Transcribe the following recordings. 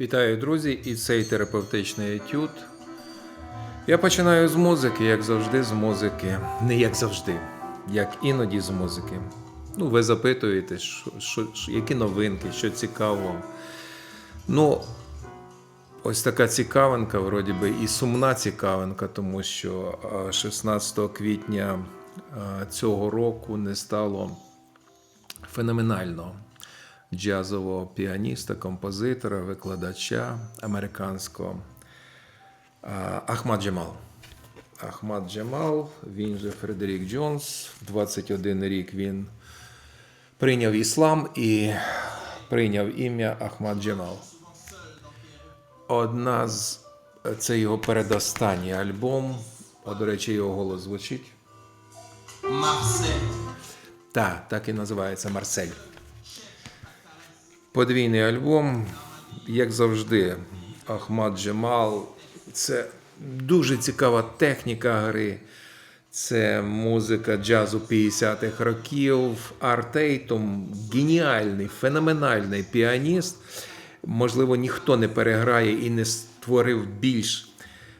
Вітаю, друзі, і цей терапевтичний етюд. Я починаю з музики, як завжди, з музики. Не як завжди, як іноді з музики. Ну, ви запитуєте, що, що, які новинки, що цікаво. Ну, ось така цікавинка, вроді би, і сумна цікавинка, тому що 16 квітня цього року не стало феноменального джазового піаніста, композитора, викладача американського Ахмад Джамал. Ахмад Джамал, він же Фредерік Джонс. В 21 рік він прийняв іслам і прийняв ім'я Ахмад Джамал. Одна з це його передостанній альбом. О, до речі, його голос звучить. Marseille. Так, так і називається Марсель. Подвійний альбом, як завжди, Ахмад Джемал. Це дуже цікава техніка гри. Це музика джазу 50-х років. Артейтом геніальний, феноменальний піаніст. Можливо, ніхто не переграє і не створив більш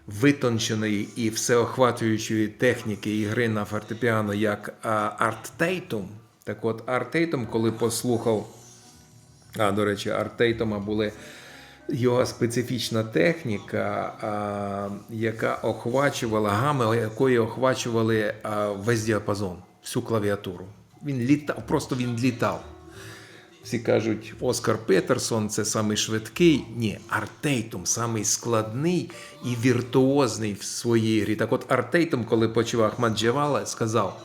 витонченої і всеохватуючої техніки і гри на фортепіано, як а, Арт Тейтум. Так от, Арт Тейтум, коли послухав, а, до речі, Арт Тейтума були його специфічна техніка, а, яка охвачувала гами, якої охвачували а, весь діапазон, всю клавіатуру. Він літав, просто він літав. Всі кажуть, Оскар Петерсон це самий швидкий. Ні, Артейтум самий складний і віртуозний в своїй грі. Так от Артейтум, коли почув Ахмад Джевала, сказав: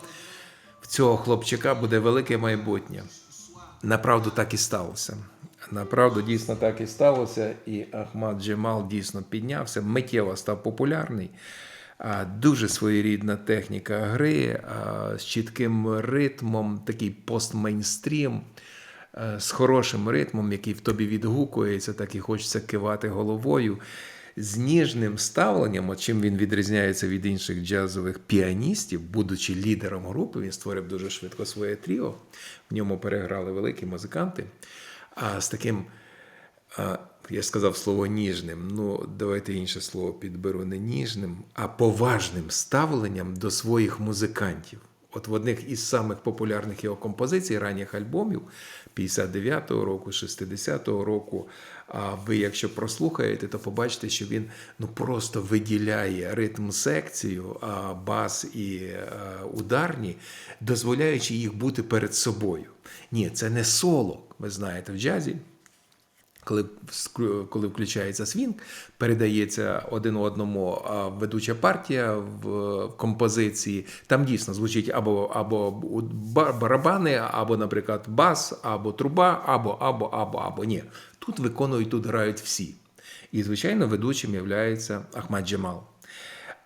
в цього хлопчика буде велике майбутнє. Направду так і сталося. Направду дійсно так і сталося, і Ахмад Джемал дійсно піднявся, миттєво став популярний. Дуже своєрідна техніка гри з чітким ритмом, такий постмейнстрім, з хорошим ритмом, який в тобі відгукується, так і хочеться кивати головою. З ніжним ставленням, чим він відрізняється від інших джазових піаністів, будучи лідером групи, він створив дуже швидко своє тріо. В ньому переграли великі музиканти. А з таким, я сказав слово ніжним. Ну, давайте інше слово підберу не ніжним, а поважним ставленням до своїх музикантів. От в одних із самих популярних його композицій, ранніх альбомів 59-го року, 60-го року. А ви, якщо прослухаєте, то побачите, що він ну просто виділяє ритм секцію, а бас і е, ударні, дозволяючи їх бути перед собою. Ні, це не соло. Ви знаєте, в джазі коли, коли включається свінг, передається один одному ведуча партія в, композиції. Там дійсно звучить або, або барабани, або, наприклад, бас, або труба, або, або, або, або. Ні. Тут виконують, тут грають всі. І, звичайно, ведучим є Ахмад Джамал.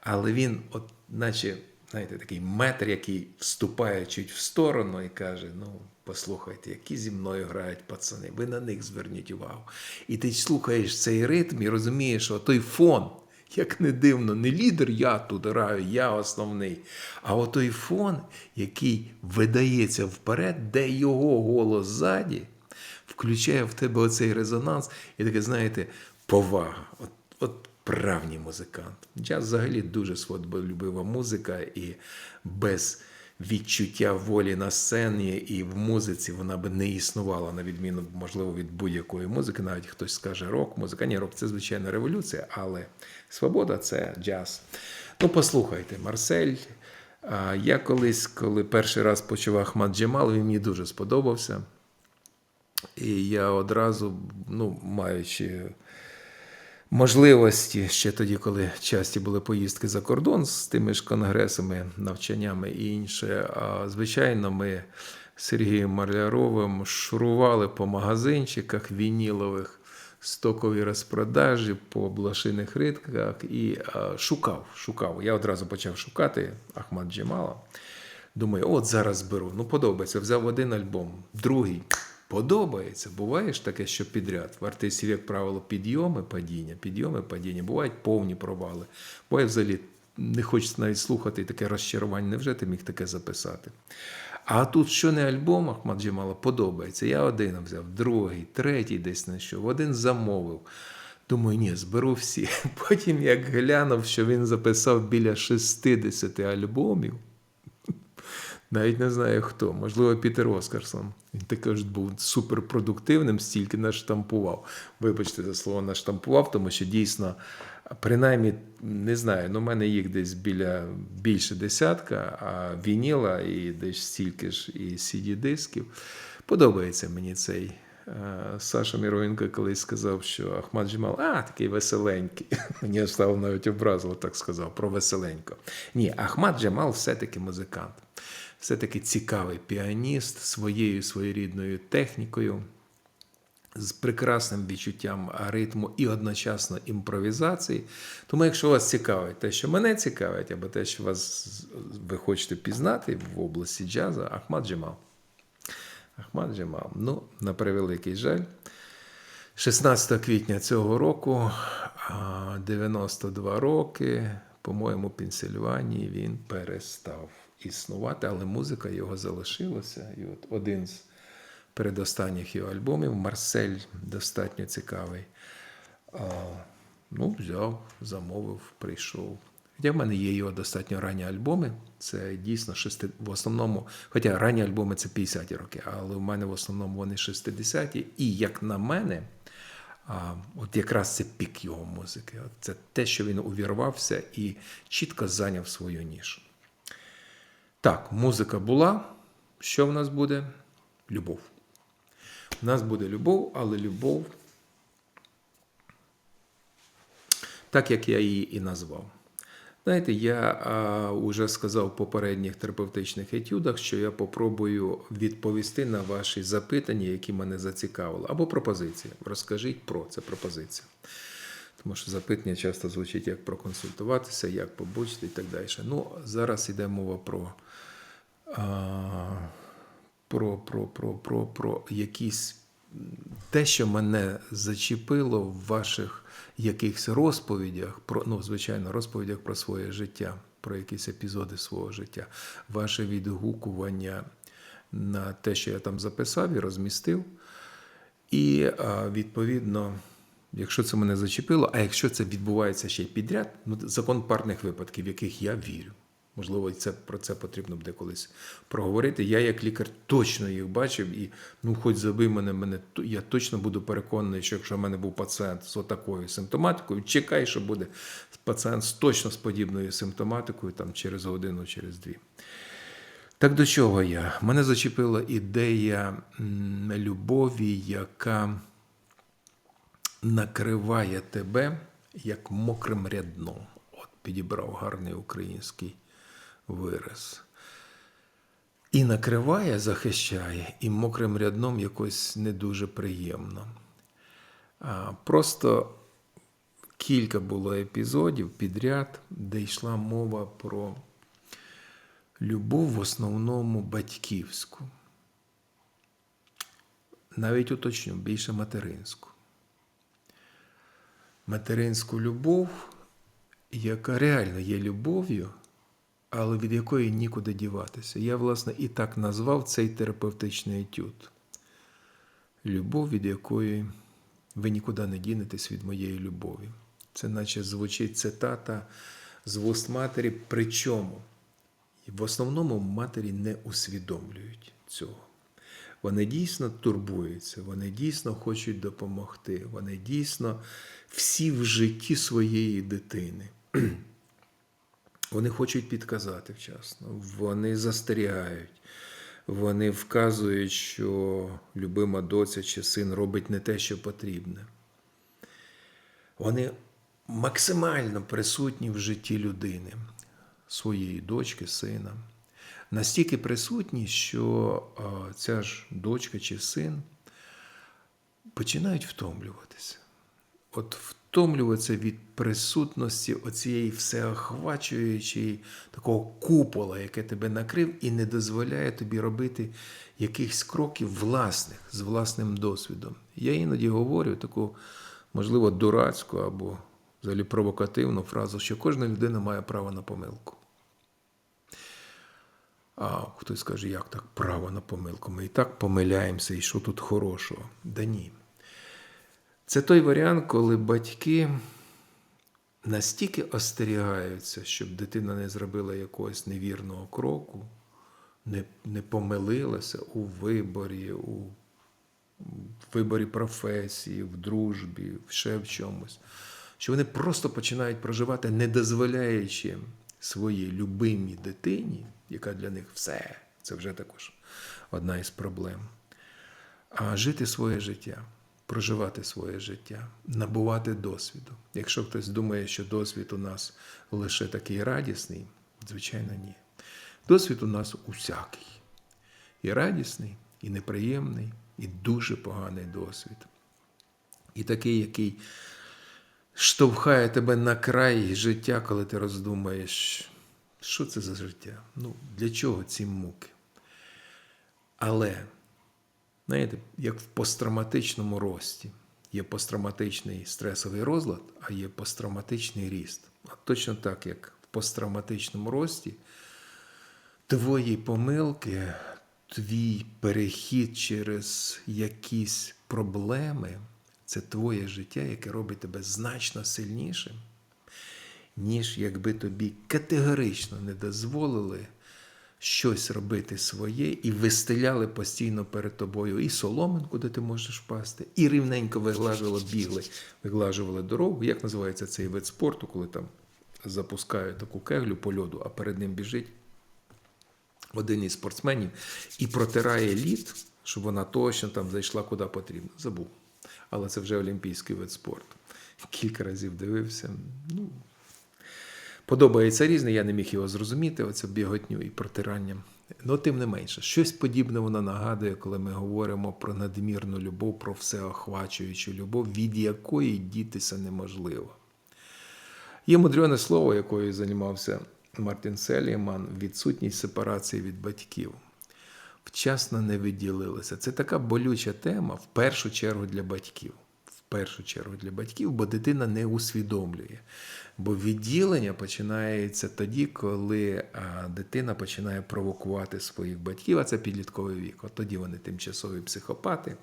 Але він, от, наче, знаєте, такий метр, який вступає чуть в сторону і каже: ну, послухайте, які зі мною грають пацани, ви на них зверніть увагу. І ти слухаєш цей ритм і розумієш, що той фон, як не дивно, не лідер я тут граю, я основний, а отой фон, який видається вперед, де його голос ззаді, включає в тебе оцей резонанс, і таке, знаєте, повага. От, от правній музикант. Джаз взагалі дуже свободолюбива музика, і без відчуття волі на сцені і в музиці вона би не існувала, на відміну, можливо, від будь-якої музики. Навіть хтось скаже рок-музика. Ні, рок це звичайно революція, але свобода це джаз. Ну, послухайте, Марсель. Я колись, коли перший раз почув Ахмад Джемал, він мені дуже сподобався. І я одразу, ну, маючи можливості ще тоді, коли часті були поїздки за кордон з тими ж конгресами, навчаннями і інше. А звичайно, ми з Сергієм Марляровим шурували по магазинчиках вінілових, стокові розпродажі по блошиних ринках і а, шукав, шукав. Я одразу почав шукати Ахмад Джемала. Думаю, от зараз беру. Ну, подобається. Взяв один альбом, другий. Подобається. Буває ж таке, що підряд. В артистів, як правило, підйоми, падіння, підйоми, падіння. Бувають повні провали. Буває взагалі не хочеться навіть слухати таке розчарування. Невже ти міг таке записати? А тут що не альбом Ахмад Джемала подобається. Я один взяв, другий, третій десь знайшов, один замовив. Думаю, ні, зберу всі. Потім як глянув, що він записав біля 60 альбомів. Навіть не знаю хто, можливо, Пітер Оскарсон. Він також був суперпродуктивним, стільки наштампував. Вибачте за слово наштампував, тому що дійсно, принаймні, не знаю, ну, в мене їх десь біля більше десятка, а вініла і десь стільки ж і CD-дисків. Подобається мені цей. Е, Саша Міровенко колись сказав, що Ахмад Джемал, а, такий веселенький. Мені стало навіть образило, так сказав, про веселенько. Ні, Ахмад Джемал все-таки музикант все-таки цікавий піаніст своєю своєрідною технікою, з прекрасним відчуттям ритму і одночасно імпровізації. Тому, якщо вас цікавить те, що мене цікавить, або те, що вас ви хочете пізнати в області джазу, Ахмад Джемал. Ахмад Джемал. Ну, на превеликий жаль. 16 квітня цього року, 92 роки, по-моєму, Пенсильванії він перестав існувати, але музика його залишилася. І от один з передостанніх його альбомів Марсель достатньо цікавий. А, ну, взяв, замовив, прийшов. Хоча в мене є його достатньо ранні альбоми. Це дійсно шести, в основному, хоча ранні альбоми це 50-ті роки, але в мене в основному вони 60-ті. І як на мене, а, от якраз це пік його музики. Це те, що він увірвався і чітко зайняв свою нішу. Так, музика була. Що в нас буде? Любов. У нас буде любов, але любов, так як я її і назвав. Знаєте, я а, вже сказав в попередніх терапевтичних етюдах, що я попробую відповісти на ваші запитання, які мене зацікавили, або пропозиції. Розкажіть про це пропозиція. Тому що запитання часто звучить як проконсультуватися, як побачити і так далі. Ну, зараз йде мова про, а, про, про, про, про, про якісь те, що мене зачепило в ваших якихось розповідях, про, ну, звичайно, розповідях про своє життя, про якісь епізоди свого життя, ваше відгукування на те, що я там записав і розмістив. І відповідно, якщо це мене зачепило, а якщо це відбувається ще й підряд, ну закон парних випадків, в яких я вірю. Можливо, це про це потрібно буде колись проговорити. Я, як лікар, точно їх бачив, і ну, хоч забий мене, мене я точно буду переконаний, що якщо в мене був пацієнт з отакою симптоматикою, чекай, що буде пацієнт з точно з подібною симптоматикою там через годину, через дві. Так до чого я? Мене зачепила ідея любові, яка накриває тебе як мокрим рядном. От підібрав гарний український вираз. І накриває, захищає, і мокрим рядном якось не дуже приємно. Просто кілька було епізодів підряд, де йшла мова про любов в основному батьківську. Навіть уточню, більше материнську. Материнську любов, яка реально є любов'ю, але від якої нікуди діватися. Я, власне, і так назвав цей терапевтичний етюд. Любов, від якої ви нікуди не дінетесь від моєї любові. Це наче звучить цитата з вуст матері, причому в основному матері не усвідомлюють цього. Вони дійсно турбуються, вони дійсно хочуть допомогти, вони дійсно всі в житті своєї дитини. Вони хочуть підказати вчасно, вони застерігають, вони вказують, що любима доця чи син робить не те, що потрібне. Вони максимально присутні в житті людини, своєї дочки, сина. Настільки присутні, що ця ж дочка чи син починають втомлюватися. От втомлюватися від присутності оцієї всеохвачуючої такого купола, яке тебе накрив, і не дозволяє тобі робити якихось кроків власних з власним досвідом. Я іноді говорю таку, можливо, дурацьку або взагалі провокативну фразу, що кожна людина має право на помилку. А хтось каже, як так право на помилку? Ми і так помиляємося, і що тут хорошого? Да ні. Це той варіант, коли батьки настільки остерігаються, щоб дитина не зробила якогось невірного кроку, не, не помилилася у виборі, у виборі професії, в дружбі, ще в чомусь. Що вони просто починають проживати, не дозволяючи своїй любимій дитині, яка для них все, це вже також одна із проблем. А жити своє життя, проживати своє життя, набувати досвіду. Якщо хтось думає, що досвід у нас лише такий радісний, звичайно, ні. Досвід у нас усякий. І радісний, і неприємний, і дуже поганий досвід. І такий, який штовхає тебе на край життя, коли ти роздумаєш, що це за життя? Ну, для чого ці муки? Але, знаєте, як в посттравматичному рості є посттравматичний стресовий розлад, а є посттравматичний ріст. А точно так, як в посттравматичному рості твої помилки, твій перехід через якісь проблеми це твоє життя, яке робить тебе значно сильнішим, ніж якби тобі категорично не дозволили щось робити своє і вистеляли постійно перед тобою і соломинку, де ти можеш впасти, і рівненько виглажували, бігли, виглажували дорогу. Як називається цей вид спорту, коли там запускають таку кеглю по льоду, а перед ним біжить один із спортсменів і протирає лід, щоб вона точно там зайшла куди потрібно. Забув. Але це вже олімпійський вид спорту. Кілька разів дивився. Ну, подобається різне, я не міг його зрозуміти, оцю біготню і протирання. Ну, тим не менше, щось подібне вона нагадує, коли ми говоримо про надмірну любов, про всеохвачуючу любов, від якої дітися неможливо. Є мудрене слово, якою займався Мартін Селіман, відсутність сепарації від батьків. Вчасно не виділилися. Це така болюча тема в першу чергу для батьків. Першу чергу для батьків, бо дитина не усвідомлює. Бо відділення починається тоді, коли дитина починає провокувати своїх батьків, а це підлітковий вік. От тоді вони тимчасові психопати.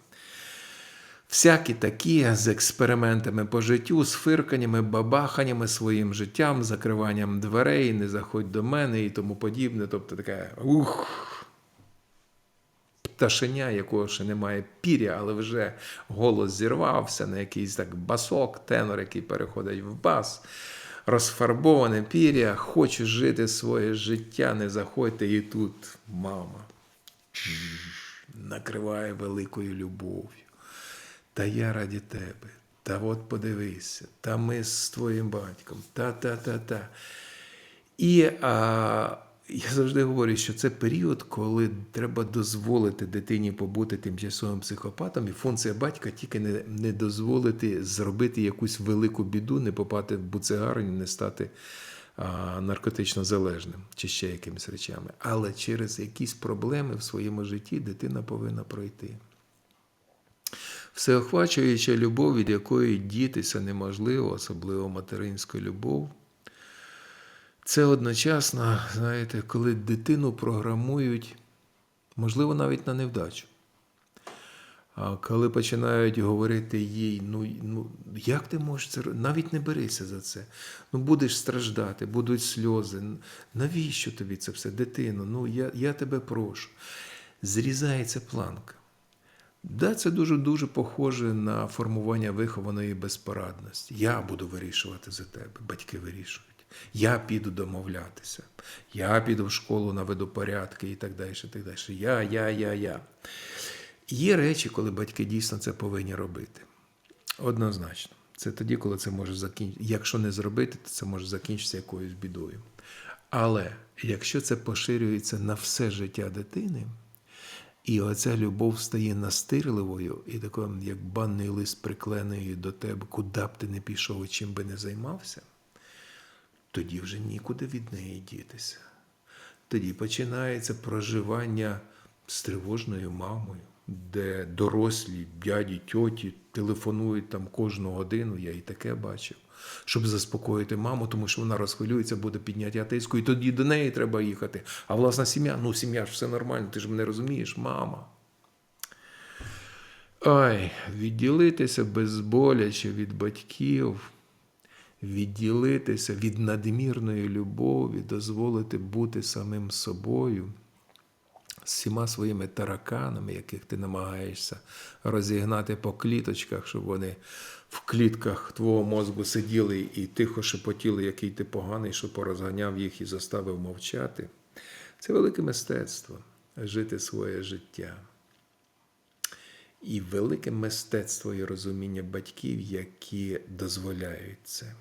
Всякі такі з експериментами по життю, з фирканнями, бабаханнями своїм життям, закриванням дверей, не заходь до мене і тому подібне. Тобто таке ух, пташеня, якого ще немає пір'я, але вже голос зірвався на якийсь так басок, тенор, який переходить в бас. Розфарбоване пір'я, хочу жити своє життя, не заходьте. І тут мама накриває великою любов'ю. Та я раді тебе. Та от подивися, та ми з твоїм батьком, та-та-та-та. І а, я завжди говорю, що це період, коли треба дозволити дитині побути тимчасовим психопатом, і функція батька тільки не, не дозволити зробити якусь велику біду, не попати в буцегарню, не стати а, наркотично залежним чи ще якимись речами. Але через якісь проблеми в своєму житті дитина повинна пройти. Всеохвачуюча любов, від якої дітися неможливо, особливо материнська любов, це одночасно, знаєте, коли дитину програмують, можливо, навіть на невдачу. А коли починають говорити їй, ну, ну як ти можеш це робити? Навіть не берися за це. Ну будеш страждати, будуть сльози. Навіщо тобі це все, дитино? Ну я, я тебе прошу. Зрізається планка. Да, це дуже-дуже похоже на формування вихованої безпорадності. Я буду вирішувати за тебе, батьки вирішують. Я піду домовлятися, я піду в школу наведу порядки і так далі. так далі. Я, я, я, я. Є речі, коли батьки дійсно це повинні робити. Однозначно. Це тоді, коли це може закінчитися. Якщо не зробити, то це може закінчитися якоюсь бідою. Але якщо це поширюється на все життя дитини, і оця любов стає настирливою, і такою, як банний лист прикленений до тебе, куди б ти не пішов чим би не займався, тоді вже нікуди від неї дітися. Тоді починається проживання з тривожною мамою, де дорослі дяді, тьоті телефонують там кожну годину, я і таке бачив, щоб заспокоїти маму, тому що вона розхвилюється, буде підняття тиску, і тоді до неї треба їхати. А власна сім'я, ну сім'я ж все нормально, ти ж мене розумієш, мама. Ой, відділитися безболяче від батьків, відділитися від надмірної любові, дозволити бути самим собою, з всіма своїми тараканами, яких ти намагаєшся розігнати по кліточках, щоб вони в клітках твого мозку сиділи і тихо шепотіли, який ти поганий, що порозганяв їх і заставив мовчати. Це велике мистецтво жити своє життя. І велике мистецтво і розуміння батьків, які дозволяють це.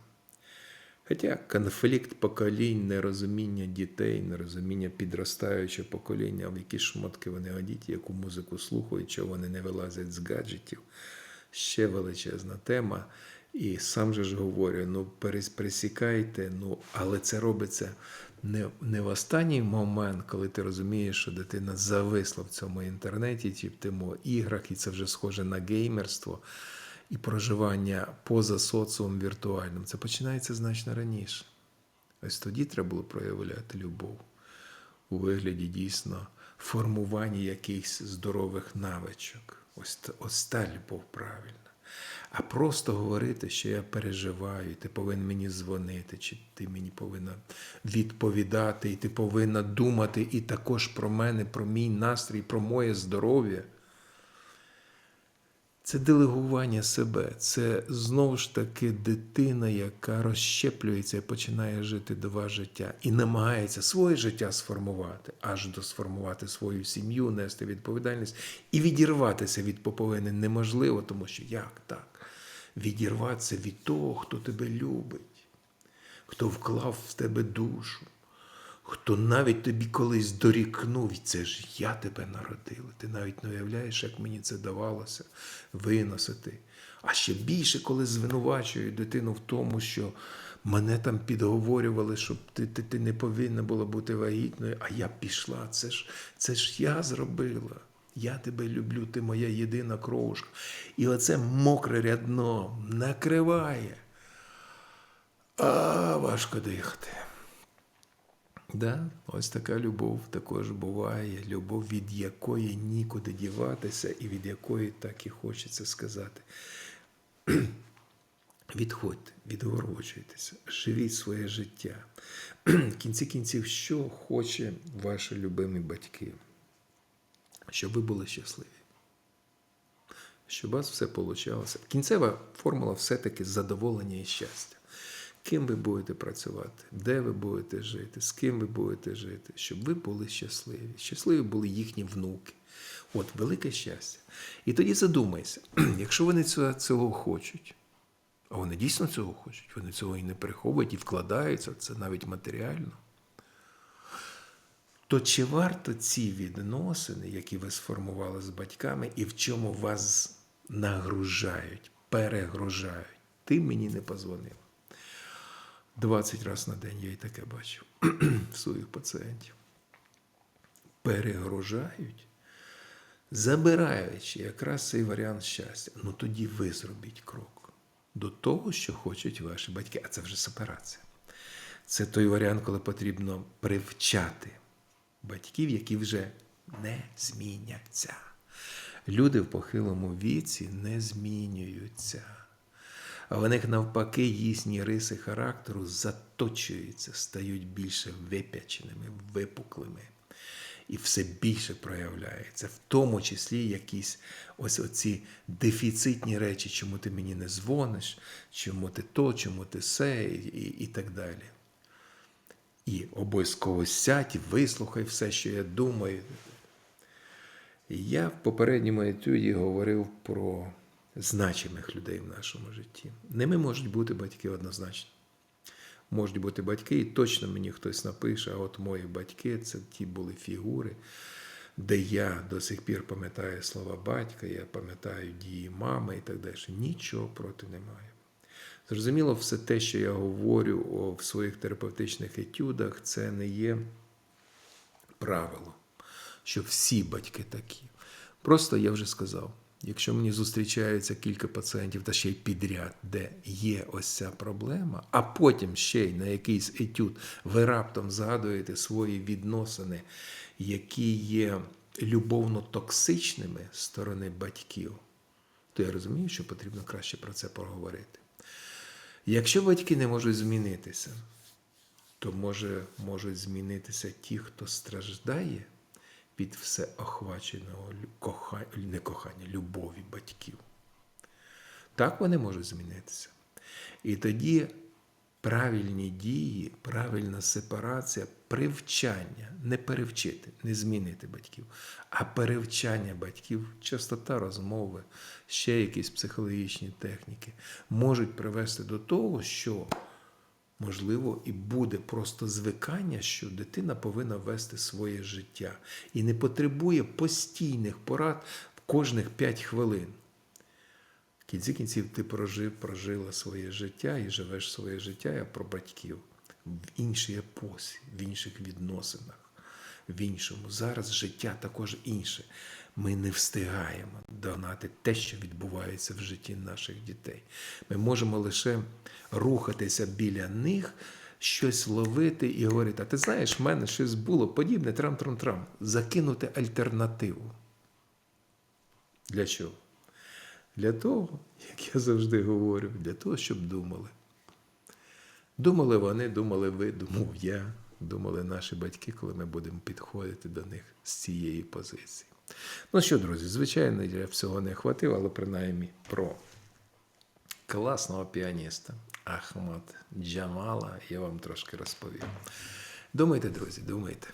Хоча конфлікт поколінь, нерозуміння дітей, нерозуміння підростаючого покоління, в які шмотки вони одіті, яку музику слухають, чого вони не вилазять з гаджетів, ще величезна тема. І сам же ж говорю: ну перес- пересікайте, ну, але це робиться не, не в останній момент, коли ти розумієш, що дитина зависла в цьому інтернеті, чи в тему іграх, і це вже схоже на геймерство і проживання поза соціумом віртуальним. Це починається значно раніше. Ось тоді треба було проявляти любов у вигляді дійсно формування якихось здорових навичок. Ось, ось та любов правильна. А просто говорити, що я переживаю, і ти повинен мені дзвонити, чи ти мені повинна відповідати, і ти повинна думати і також про мене, про мій настрій, про моє здоров'я. Це делегування себе, це знову ж таки дитина, яка розщеплюється і починає жити два життя. І намагається своє життя сформувати, аж до сформувати свою сім'ю, нести відповідальність. І відірватися від поповини неможливо, тому що як так? Відірватися від того, хто тебе любить, хто вклав в тебе душу, хто навіть тобі колись дорікнув, і це ж я тебе народила. Ти навіть не уявляєш, як мені це давалося виносити. А ще більше, коли звинувачують дитину в тому, що мене там підговорювали, щоб ти, ти, ти не повинна була бути вагітною, а я пішла. Це ж, це ж я зробила. Я тебе люблю, ти моя єдина кровушка. І оце мокре рядно накриває. А важко дихати. Да, ось така любов також буває. Любов, від якої нікуди діватися, і від якої так і хочеться сказати. Відходьте, відгороджуйтеся, живіть своє життя. В кінці кінців, що хоче ваші любимі батьки? Щоб ви були щасливі. Щоб у вас все вийшло. Кінцева формула все-таки задоволення і щастя. Ким ви будете працювати, де ви будете жити, з ким ви будете жити, щоб ви були щасливі. Щасливі були їхні внуки. От велике щастя. І тоді задумайся, якщо вони цього, хочуть, а вони дійсно цього хочуть, вони цього і не приховують, і вкладаються, це навіть матеріально. То чи варто ці відносини, які ви сформували з батьками, і в чому вас нагружають, перегружають? Ти мені не позвонив. 20 разів на день я і таке бачив в своїх пацієнтів. Перегружають, забираючи якраз цей варіант щастя. Ну тоді ви зробіть крок до того, що хочуть ваші батьки. А це вже сепарація. Це той варіант, коли потрібно привчати батьків, які вже не зміняться. Люди в похилому віці не змінюються. А в них навпаки їхні риси характеру заточуються, стають більше випяченими, випуклими. І все більше проявляється, в тому числі якісь ось оці дефіцитні речі, чому ти мені не дзвониш, чому ти то, чому ти се, і, і, і так далі. І обов'язково сядь і вислухай все, що я думаю. Я в попередньому етюді говорив про значимих людей в нашому житті. Ними можуть бути батьки однозначно. Можуть бути батьки, і точно мені хтось напише, а от мої батьки це ті були фігури, де я до сих пір пам'ятаю слова батька, я пам'ятаю дії мами і так далі. Нічого проти немає. Зрозуміло, все те, що я говорю в своїх терапевтичних етюдах, це не є правило, що всі батьки такі. Просто я вже сказав, якщо мені зустрічаються кілька пацієнтів та ще й підряд, де є ось ця проблема, а потім ще й на якийсь етюд ви раптом згадуєте свої відносини, які є любовно токсичними з сторони батьків, то я розумію, що потрібно краще про це поговорити. Якщо батьки не можуть змінитися, то може можуть змінитися ті, хто страждає від всеохваченого лю- коха... не кохання, любові батьків. Так вони можуть змінитися. І тоді правильні дії, правильна сепарація, привчання, не перевчити, не змінити батьків, а перевчання батьків, частота розмови, ще якісь психологічні техніки можуть привести до того, що можливо, і буде просто звикання, що дитина повинна вести своє життя і не потребує постійних порад кожних 5 хвилин. В кінці кінців ти прожив, прожила своє життя і живеш своє життя я про батьків в іншій епосі, в інших відносинах, в іншому. Зараз життя також інше. Ми не встигаємо догнати те, що відбувається в житті наших дітей. Ми можемо лише рухатися біля них, щось ловити і говорити: а ти знаєш, в мене щось було подібне, трам-трам-трам. Закинути альтернативу. Для чого? Для того, як я завжди говорю, для того, щоб думали. Думали вони, думали ви, думав я, думали наші батьки, коли ми будемо підходити до них з цієї позиції. Ну що, друзі, звичайно, я всього не хватив, але принаймні про класного піаніста Ахмад Джамала я вам трошки розповів. Думайте, друзі, думайте.